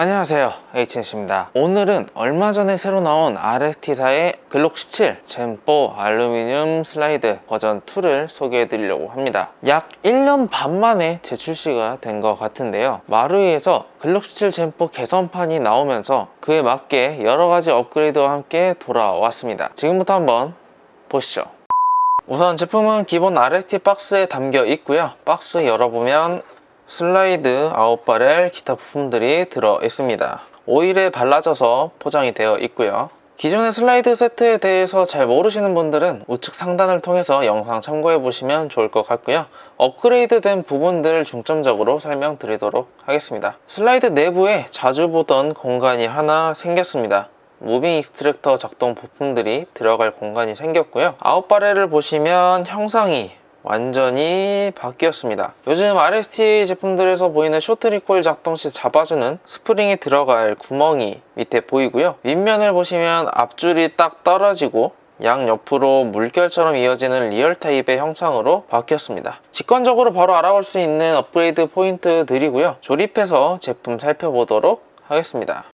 안녕하세요 HNC입니다. 오늘은 얼마 전에 새로 나온 RST사의 글록 17 젠4 알루미늄 슬라이드 버전 2를 소개해 드리려고 합니다. 약 1년 반 만에 재출시가 된 것 같은데요. 마루이에서 글록 17 젠4 개선판이 나오면서 그에 맞게 여러 가지 업그레이드와 함께 돌아왔습니다. 지금부터 한번 보시죠. 우선 제품은 기본 RST 박스에 담겨 있고요. 박스 열어보면 슬라이드 아웃바렐 기타 부품들이 들어 있습니다. 오일에 발라져서 포장이 되어 있고요. 기존의 슬라이드 세트에 대해서 잘 모르시는 분들은 우측 상단을 통해서 영상 참고해 보시면 좋을 것 같고요. 업그레이드 된 부분들을 중점적으로 설명드리도록 하겠습니다. 슬라이드 내부에 자주 보던 공간이 하나 생겼습니다. 무빙 익스트랙터 작동 부품들이 들어갈 공간이 생겼고요. 아웃바렐을 보시면 형상이 완전히 바뀌었습니다. 요즘 RST 제품들에서 보이는 쇼트 리콜 작동 시 잡아주는 스프링이 들어갈 구멍이 밑에 보이고요. 윗면을 보시면 앞줄이 딱 떨어지고 양 옆으로 물결처럼 이어지는 리얼 타입의 형상으로 바뀌었습니다. 직관적으로 바로 알아볼 수 있는 업그레이드 포인트들이고요. 조립해서 제품 살펴보도록 하겠습니다.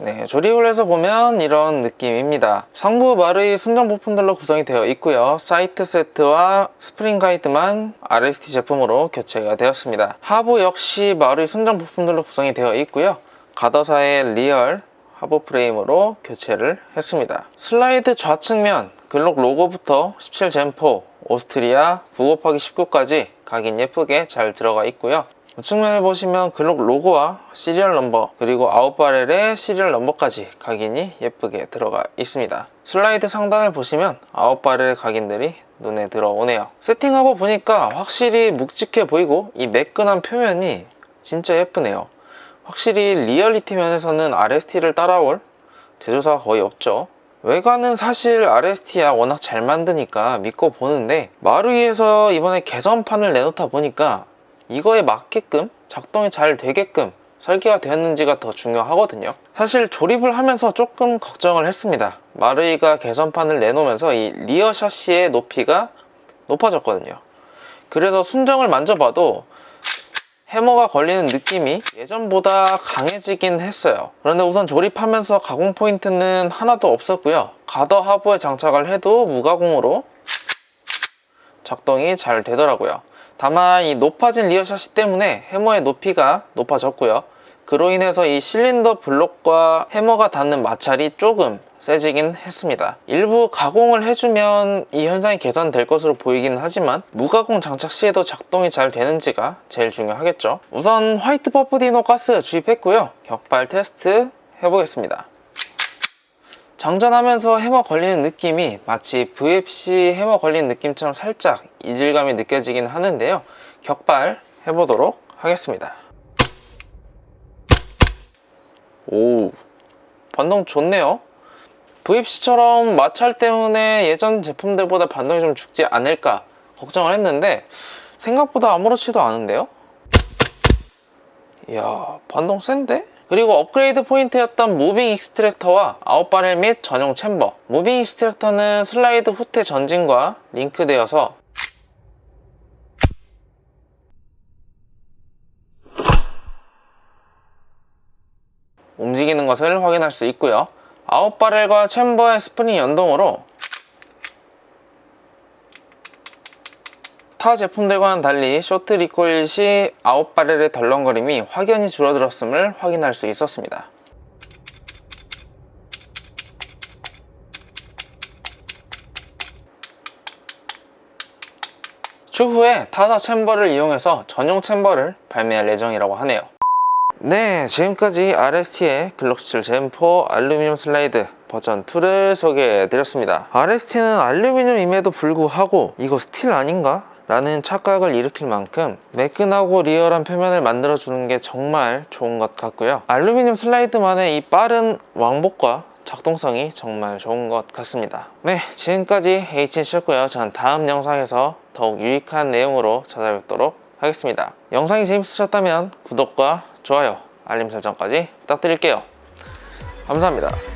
네, 조립을 해서 보면 이런 느낌입니다. 상부 마루이 순정 부품들로 구성이 되어 있고요. 사이트 세트와 스프링 가이드만 RST 제품으로 교체가 되었습니다. 하부 역시 마루이 순정 부품들로 구성이 되어 있고요. 가더사의 리얼 하부 프레임으로 교체를 했습니다. 슬라이드 좌측면 글록 로고부터 17 젠4 오스트리아 9 곱하기 19까지 각인 예쁘게 잘 들어가 있고요. 우측면에 보시면 글록 로고와 시리얼 넘버 그리고 아웃바렐의 시리얼 넘버까지 각인이 예쁘게 들어가 있습니다. 슬라이드 상단을 보시면 아웃바렐 각인들이 눈에 들어오네요. 세팅하고 보니까 확실히 묵직해 보이고 이 매끈한 표면이 진짜 예쁘네요. 확실히 리얼리티 면에서는 RST를 따라올 제조사가 거의 없죠. 외관은 사실 RST야 워낙 잘 만드니까 믿고 보는데 마루이에서 이번에 개선판을 내놓다 보니까 이거에 맞게끔 작동이 잘 되게끔 설계가 되었는지가 더 중요하거든요. 사실 조립을 하면서 조금 걱정을 했습니다. 마르이가 개선판을 내놓으면서 이 리어 샤시의 높이가 높아졌거든요. 그래서 순정을 만져봐도 해머가 걸리는 느낌이 예전보다 강해지긴 했어요. 그런데 우선 조립하면서 가공 포인트는 하나도 없었고요. 가더 하부에 장착을 해도 무가공으로 작동이 잘 되더라고요 다만 이 높아진 리어 샤시 때문에 해머의 높이가 높아졌고요. 그로 인해서 이 실린더 블록과 해머가 닿는 마찰이 조금 세지긴 했습니다. 일부 가공을 해주면 이 현상이 개선될 것으로 보이긴 하지만 무가공 장착 시에도 작동이 잘 되는지가 제일 중요하겠죠. 우선 화이트 퍼프디노 가스 주입했고요. 격발 테스트 해보겠습니다. 장전하면서 해머 걸리는 느낌이 마치 VFC 해머 걸리는 느낌처럼 살짝 이질감이 느껴지긴 하는데요. 격발 해보도록 하겠습니다. 오 반동 좋네요. VFC처럼 마찰 때문에 예전 제품들보다 반동이 좀 죽지 않을까 걱정을 했는데 생각보다 아무렇지도 않은데요? 이야 반동 센데? 그리고 업그레이드 포인트였던 무빙 익스트랙터와 아웃바렐 및 전용 챔버. 무빙 익스트랙터는 슬라이드 후퇴 전진과 링크되어서 움직이는 것을 확인할 수 있고요. 아웃바렐과 챔버의 스프링 연동으로 타 제품들과는 달리 쇼트 리코일 시 아웃바렐의 덜렁거림이 확연히 줄어들었음을 확인할 수 있었습니다. 추후에 타사 챔버를 이용해서 전용 챔버를 발매할 예정이라고 하네요. 네, 지금까지 RST의 글록 17 젠4 알루미늄 슬라이드 버전 2를 소개해 드렸습니다. RST는 알루미늄임에도 불구하고 이거 스틸 아닌가? 라는 착각을 일으킬 만큼 매끈하고 리얼한 표면을 만들어주는 게 정말 좋은 것 같고요. 알루미늄 슬라이드만의 이 빠른 왕복과 작동성이 정말 좋은 것 같습니다. 네, 지금까지 HNC였고요. 저는 다음 영상에서 더욱 유익한 내용으로 찾아뵙도록 하겠습니다. 영상이 재밌으셨다면 구독과 좋아요, 알림 설정까지 부탁드릴게요. 감사합니다.